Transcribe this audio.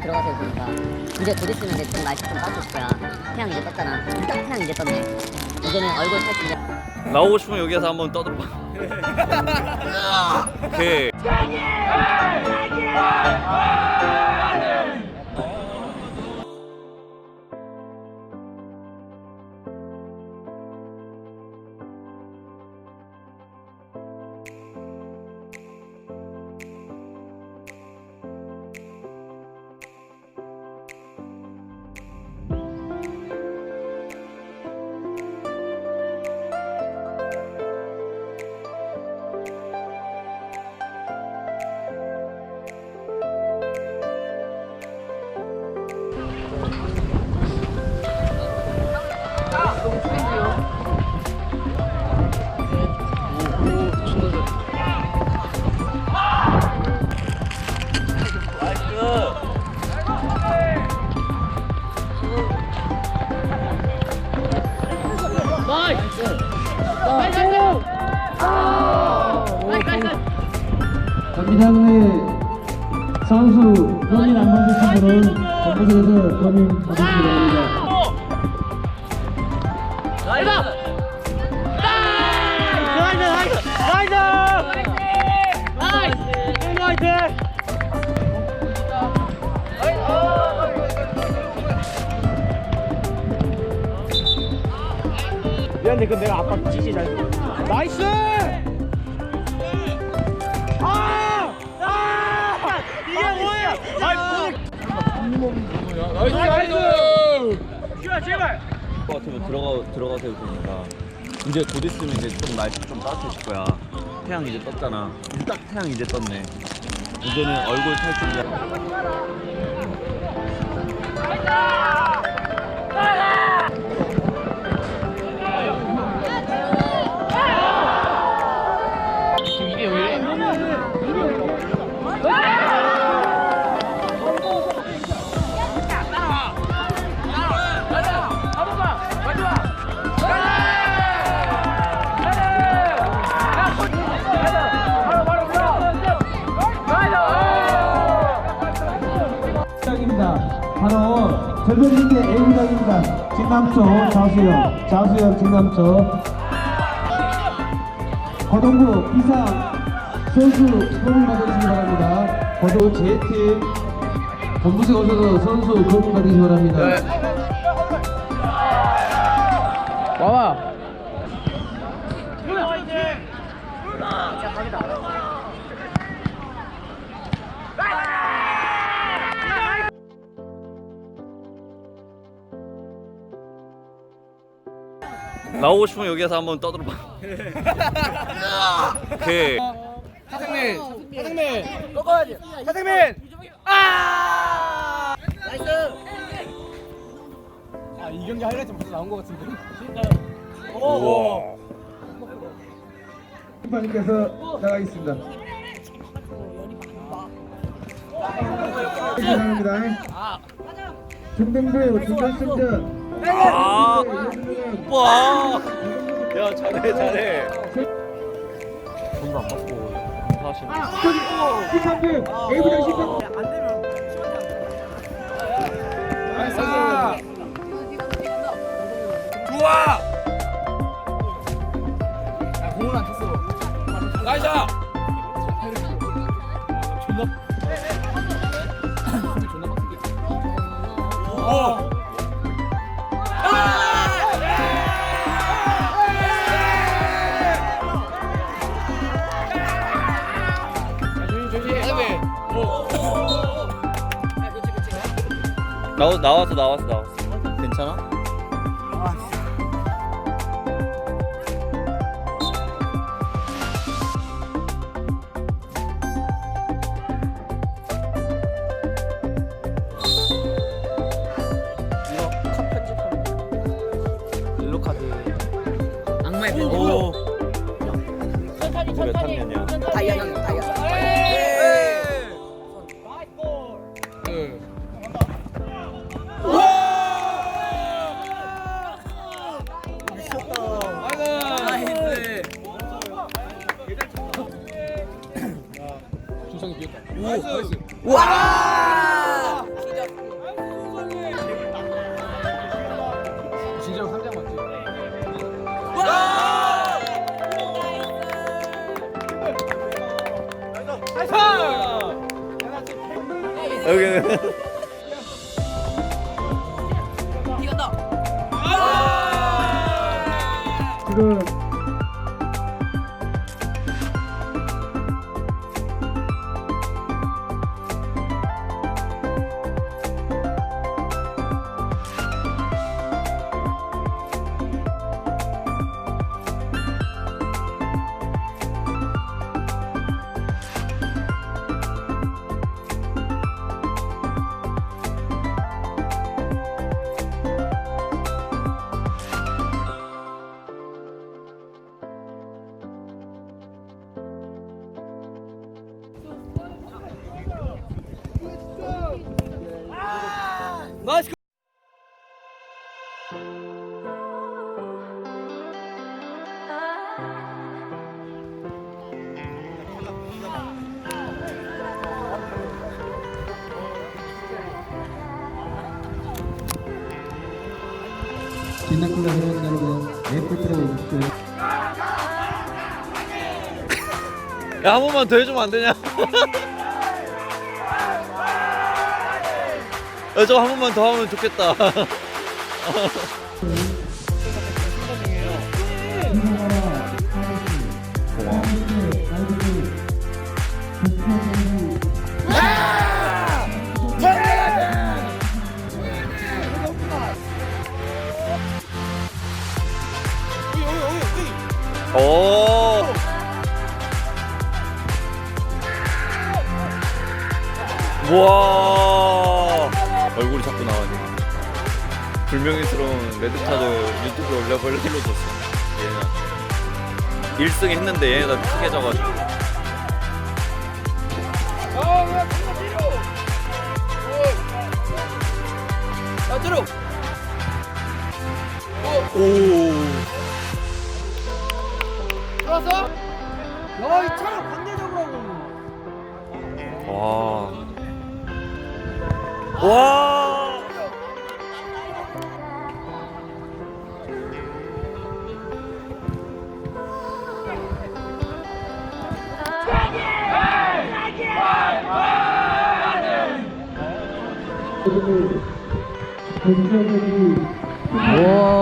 들어가서 보니까 이제 곧 있으면 이제 좀 날씨 좀 따뜻할 거야. 태양 이제 떴잖아. 딱 태양 이제 떴네. 이제는 얼굴 살짝 나오고 싶으면 여기서 한번 떠들어봐. 오케이. 선수 범인 안 받으신 분은 본부석에서 범인 받으시기 바랍니다. 미안해 그 내가 아빠 지시 잘 나이스 나이스 나이스 슈아 제발 것 같으면 들어가 들어가서 보니까 이제 곧 있으면 이제 좀 날씨 좀 따뜻해질 거야. 태양 이제 떴잖아. 이제 딱 태양 이제 떴네. 이제는 얼굴 탈 준비. 장 절벽리그의 A구장입니다. 진남초 좌수영, 좌수영 진남초. 고동구 이상 선수 검은 받으시기 바랍니다. 고동 J팀 본부석 오셔서 선수 검은 받으시기 바랍니다. 와봐 나오고 싶으면 여기서 한번 떠들어봐. 오케이. 사장님 사장님 꺾어야지 사장님 아 나이스 아 이 경기 하이라이트 벌써 나온 것 같은데 오 심판님께서 나가겠습니다. 감사합니다. 중등부 중간승전 아, 와. 야 잘해 잘해. 돈도 안 받고 사실. 심판님 A부장 심판 나이스 좋아 야 공을 안 쳤어 나이스 존나 존나 빡세게 오 나와 나왔어 나왔어 나왔어. 괜찮아? 이거 컷 편집하면 옐로 카드 악마의 별. 오. 몇 학년이야? 다이아 형 다이아. 오. 와! 여기는 회원 여러분 오십시오. 야, 한 번만 더 해주면 안 되냐? 야, 저한 번만 더 하면 좋겠다. 오. 와 불명예스러운 레드카드 유튜브 올려볼 힐러줬어. 얘는 1승 했는데 얘네가 크게 져가지고. 자, 들어. 오. 들어왔어? 야, 이 차를 반대적으로 하고. 와. 와. 와.